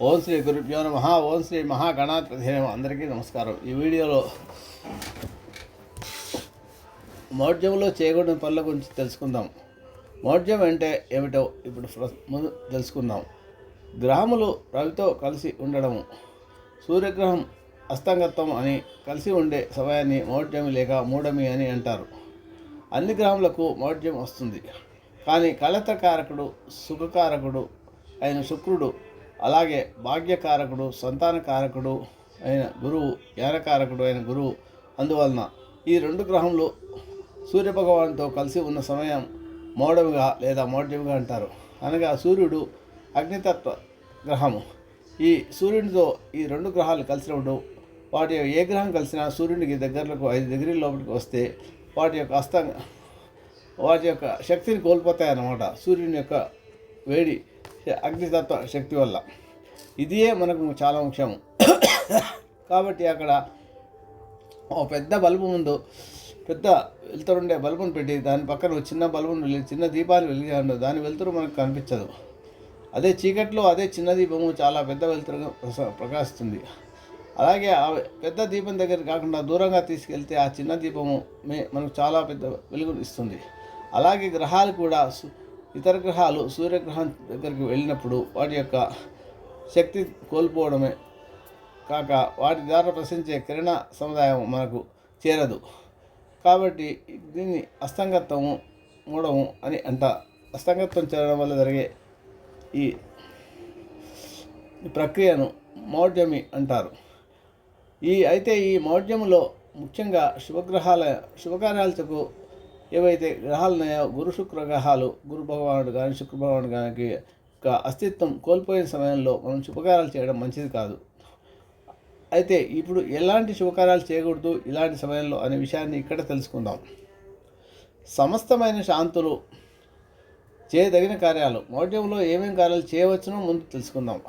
ఓం శ్రీ గురుభ్యో నమ. ఓం శ్రీ మహాగణాధిపతి అందరికీ నమస్కారం. ఈ వీడియోలో మౌఢ్యంలో చేయకూడని పనుల గురించి తెలుసుకుందాం. మౌఢ్యం అంటే ఏమిటో ఇప్పుడు ముందు తెలుసుకుందాం. గ్రహములు రవితో కలిసి ఉండడము. సూర్యగ్రహం అస్తంగత్వం అని కలిసి ఉండే సమయాన్ని మౌఢ్యం లేక మూఢమి అని అంటారు. అన్ని గ్రహములకు మౌఢ్యం వస్తుంది. కానీ కలతకారకుడు సుఖకారకుడు అయిన శుక్రుడు అలాగే భాగ్యకారకుడు సంతానకారకుడు అయిన గురువు జ్ఞానకారకుడు అయిన గురువు అందువలన ఈ రెండు గ్రహములు సూర్యభగవానుతో కలిసి ఉన్న సమయం మోడవిగా లేదా మోడవిగా అంటారు. అనగా సూర్యుడు అగ్నితత్వ గ్రహము. ఈ సూర్యునితో ఈ రెండు గ్రహాలు కలిసినప్పుడు వాటి ఏ గ్రహం కలిసినా సూర్యునికి దగ్గరలకు ఐదు డిగ్రీల లోపలికి వస్తే వాటి యొక్క అస్త వాటి యొక్క శక్తిని కోల్పోతాయి అన్నమాట సూర్యుని యొక్క వేడి అగ్నితత్వ శక్తి వల్ల. ఇదియే మనకు చాలా ముఖ్యం కాబట్టి అక్కడ ఒక పెద్ద బల్బు ముందు పెద్ద వెలుతురుండే బల్బును పెట్టి దాని పక్కన చిన్న బల్బును చిన్న దీపాలు వెలిగి దాని వెలుతురు మనకు కనిపించదు. అదే చీకట్లో అదే చిన్న దీపము చాలా పెద్ద వెలుతురుగా ప్రకాశిస్తుంది. అలాగే ఆ పెద్ద దీపం దగ్గర కాకుండా దూరంగా తీసుకెళ్తే ఆ చిన్న దీపము మే మనకు చాలా పెద్ద వెలుగును ఇస్తుంది. అలాగే గ్రహాలు కూడా సు- ఇతర గ్రహాలు సూర్యగ్రహం దగ్గరికి వెళ్ళినప్పుడు వాటి యొక్క శక్తి కోల్పోవడమే కాక వాటి ద్వారా ప్రశ్నించే కిరణ సముదాయం మనకు చేరదు. కాబట్టి దీన్ని అస్తంగత్వము మూడము అని అంట. అస్తంగత్వం చేరడం వల్ల జరిగే ఈ ప్రక్రియను మౌఢ్యమి అంటారు. ఈ అయితే ఈ మౌఢ్యములో ముఖ్యంగా శుభగ్రహాల శుభకార్యాలకు ఏవైతే గ్రహాలు ఉన్నాయో గురు శుక్ర గ్రహాలు గురు భగవానుడు కానీ శుక్ర భగవానుడు కానీ అస్తిత్వం కోల్పోయిన సమయంలో మనం శుభకార్యాలు చేయడం మంచిది కాదు. అయితే ఇప్పుడు ఎలాంటి శుభకార్యాలు చేయకూడదు? ఇలాంటి సమయంలో అనే విషయాన్ని ఇక్కడ తెలుసుకుందాం. సమస్తమైన శాంతులు చేయదగిన కార్యాలు. మౌఢ్యంలో ఏమేమి కార్యాలు చేయవచ్చునో ముందు తెలుసుకుందాం.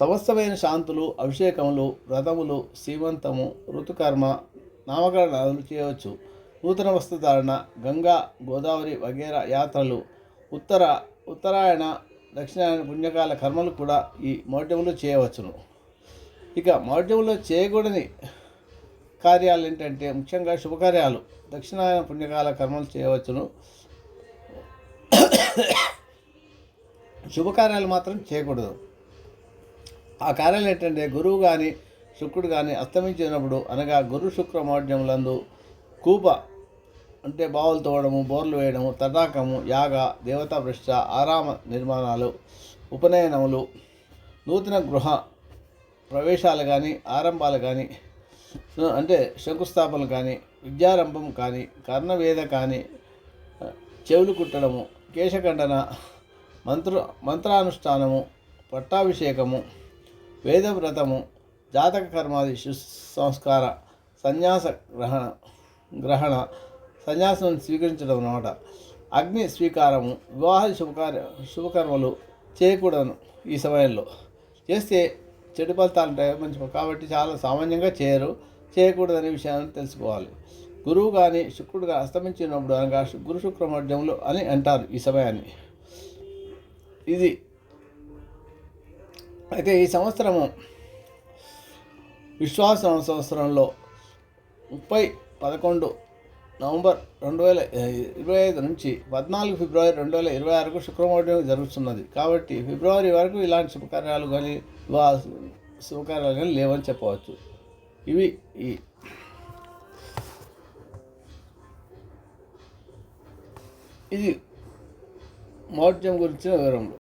సమస్తమైన శాంతులు అభిషేకములు వ్రతములు శ్రీమంతము ఋతుకర్మ నామకరణాలు చేయవచ్చు. నూతన వస్త్రధారణ గంగా గోదావరి వగేరా యాత్రలు ఉత్తర ఉత్తరాయణ దక్షిణాయన పుణ్యకాల కర్మలు కూడా ఈ మౌఢ్యంలో చేయవచ్చును. ఇక మౌఢ్యంలో చేయకూడని కార్యాలు ఏంటంటే ముఖ్యంగా శుభకార్యాలు దక్షిణాయన పుణ్యకాల కర్మలు చేయవచ్చును. శుభకార్యాలు మాత్రం చేయకూడదు. ఆ కార్యాలు ఏంటంటే గురువు కానీ శుక్రుడు కానీ అస్తమించినప్పుడు అనగా గురు శుక్ర మౌఢ్యములందు కూప అంటే బావులు తోవడము బోర్లు వేయడము తటాకము యాగ దేవతా ప్రశ్న ఆరామ నిర్మాణాలు ఉపనయనములు నూతన గృహ ప్రవేశాలు కానీ ఆరంభాలు కానీ అంటే శంకుస్థాపనలు కానీ విద్యారంభం కానీ కర్ణవేద కానీ చెవులు కుట్టడము కేశఖండన మంత్ర మంత్రానుష్ఠానము పట్టాభిషేకము వేదవ్రతము జాతక కర్మాది సంస్కార సన్యాస గ్రహణ గ్రహణ సన్యాసం స్వీకరించడం అన్నమాట. అగ్ని స్వీకారము వివాహ శుభకార్య శుభకర్మలు చేయకూడదు ఈ సమయంలో. చేస్తే చెడు ఫలితాలు ఉంటాయి మంచి కాబట్టి చాలా సామాన్యంగా చేయరు చేయకూడదనే విషయాన్ని తెలుసుకోవాలి. గురువు కానీ శుక్రుడుగా అస్తమించినప్పుడు అనగా గురు శుక్ర అని అంటారు ఈ సమయాన్ని. ఇది. అయితే ఈ సంవత్సరము విశ్వాస సంవత్సరంలో ముప్పై పదకొండు నవంబర్ రెండు వేల ఇరవై ఐదు నుంచి పద్నాలుగు ఫిబ్రవరి రెండు వేల ఇరవై ఆరుకు శుక్రవారం జరుగుతున్నది. కాబట్టి ఫిబ్రవరి వరకు ఇలాంటి శుభకార్యాలు కానీ వివాహ శుభకార్యాలు కానీ లేవని చెప్పవచ్చు. ఇవి ఈ ఇది మౌఢ్యం గురించిన వివరములు.